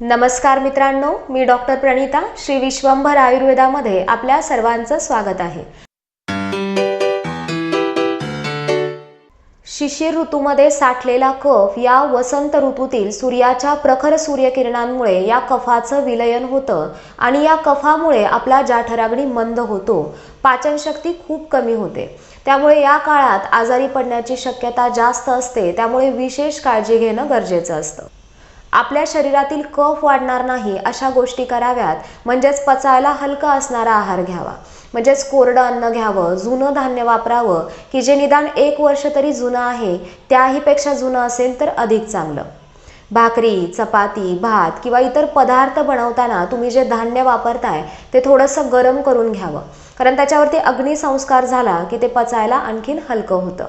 नमस्कार मित्रांनो मी डॉक्टर प्रणिता श्री विश्वंभर आयुर्वेदामध्ये आपल्या सर्वांचं स्वागत आहे. शिशिर ऋतूमध्ये साठलेला कफ या वसंत ऋतूतील सूर्याच्या प्रखर सूर्यकिरणांमुळे या कफाचं विलयन होतं आणि या कफामुळे आपला जाठरागणी मंद होतो. पाचनशक्ती खूप कमी होते. त्यामुळे या काळात आजारी पडण्याची शक्यता जास्त असते. त्यामुळे विशेष काळजी घेणं गरजेचं असतं. आपल्या शरीरातील कफ वाढणार नाही अशा गोष्टी कराव्यात. म्हणजेच पचायला हलका असणारा आहार घ्यावा. म्हणजेच कोरडं अन्न घ्यावं जुनं धान्य वापरावं की जे निदान एक वर्ष तरी जुनं आहे त्याहीपेक्षा जुनं असेल तर अधिक चांगलं. भाकरी चपाती भात किंवा इतर पदार्थ बनवताना तुम्ही जे धान्य वापरताय ते थोडंसं गरम करून घ्यावं. कारण त्याच्यावरती अग्निसंस्कार झाला की ते पचायला आणखीन हलकं होतं.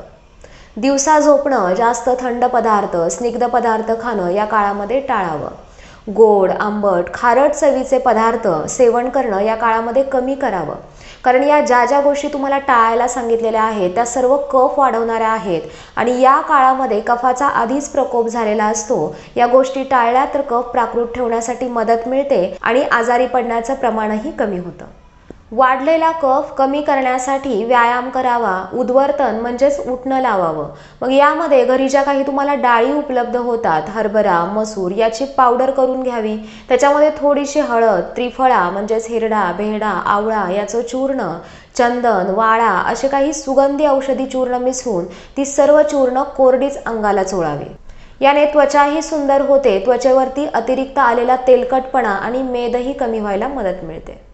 दिवसा झोपणं जास्त थंड पदार्थ स्निग्ध पदार्थ खाणं या काळामध्ये टाळावं. गोड आंबट खारट चवीचे पदार्थ सेवन करणं या काळामध्ये कमी करावं. कारण या ज्या ज्या गोष्टी तुम्हाला टाळायला सांगितलेल्या आहेत त्या सर्व कफ वाढवणाऱ्या आहेत आणि या काळामध्ये कफाचा आधीच प्रकोप झालेला असतो या गोष्टी टाळल्या तर कफ प्राकृत ठेवण्यासाठी मदत मिळते आणि आजारी पडण्याचं प्रमाणही कमी होतं. वाढलेला कफ कमी करण्यासाठी व्यायाम करावा उद्वर्तन म्हणजेच उठणं लावावं. मग यामध्ये घरी ज्या काही तुम्हाला डाळी उपलब्ध होतात हरभरा मसूर याची पावडर करून घ्यावी. त्याच्यामध्ये थोडीशी हळद त्रिफळा म्हणजेच हिरडा बेहडा आवळा याचं चूर्ण चंदन वाळा असे काही सुगंधी औषधी चूर्ण मिसळून ती सर्व चूर्ण कोरडीच अंगाला चोळावी. याने त्वचाही सुंदर होते त्वचेवरती अतिरिक्त आलेला तेलकटपणा आणि मेदही कमी व्हायला मदत मिळते.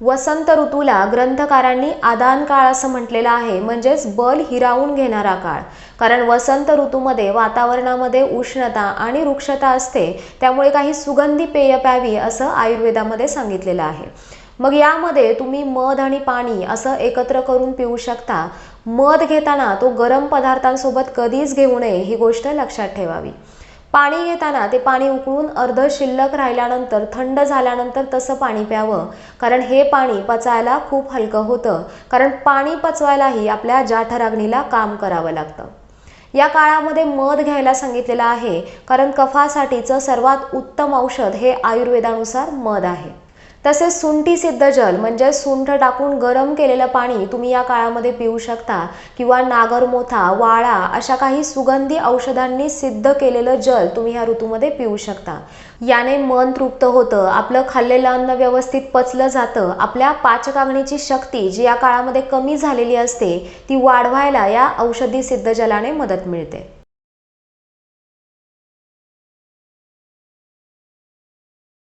वसंत ऋतूला ग्रंथकारांनी आदान काळ असं म्हटलेलं आहे. म्हणजेच बल हिरावून घेणारा काळ. कारण वसंत ऋतूमध्ये वातावरणामध्ये उष्णता आणि वृक्षता असते. त्यामुळे काही सुगंधी पेय प्यावी असं आयुर्वेदामध्ये सांगितलेलं आहे. मग यामध्ये तुम्ही मध आणि पाणी असं एकत्र करून पिऊ शकता. मध घेताना तो गरम पदार्थांसोबत कधीच घेऊ नये ही गोष्ट लक्षात ठेवावी. पाणी घेताना ते पाणी उकळून अर्ध शिल्लक राहिल्यानंतर थंड झाल्यानंतर तसं पाणी प्यावं. कारण हे पाणी पचायला खूप हलकं होतं. कारण पाणी पचवायलाही आपल्या जाठराग्नीला काम करावं लागतं. या काळामध्ये मध घ्यायला सांगितलेलं आहे. कारण कफासाठीचं सर्वात उत्तम औषध हे आयुर्वेदानुसार मध आहे. तसेच सुंठी सिद्ध जल म्हणजे सुंठ टाकून गरम केलेलं पाणी तुम्ही या काळामध्ये पिऊ शकता. किंवा नागरमोथा वाळा अशा काही सुगंधी औषधांनी सिद्ध केलेलं जल तुम्ही ह्या ऋतूमध्ये पिऊ शकता. याने मन तृप्त होतं आपलं खाल्लेलं अन्न व्यवस्थित पचलं जातं आपल्या पाचकाग्नीची शक्ती जी या काळामध्ये कमी झालेली असते ती वाढवायला या औषधी सिद्ध जलाने मदत मिळते.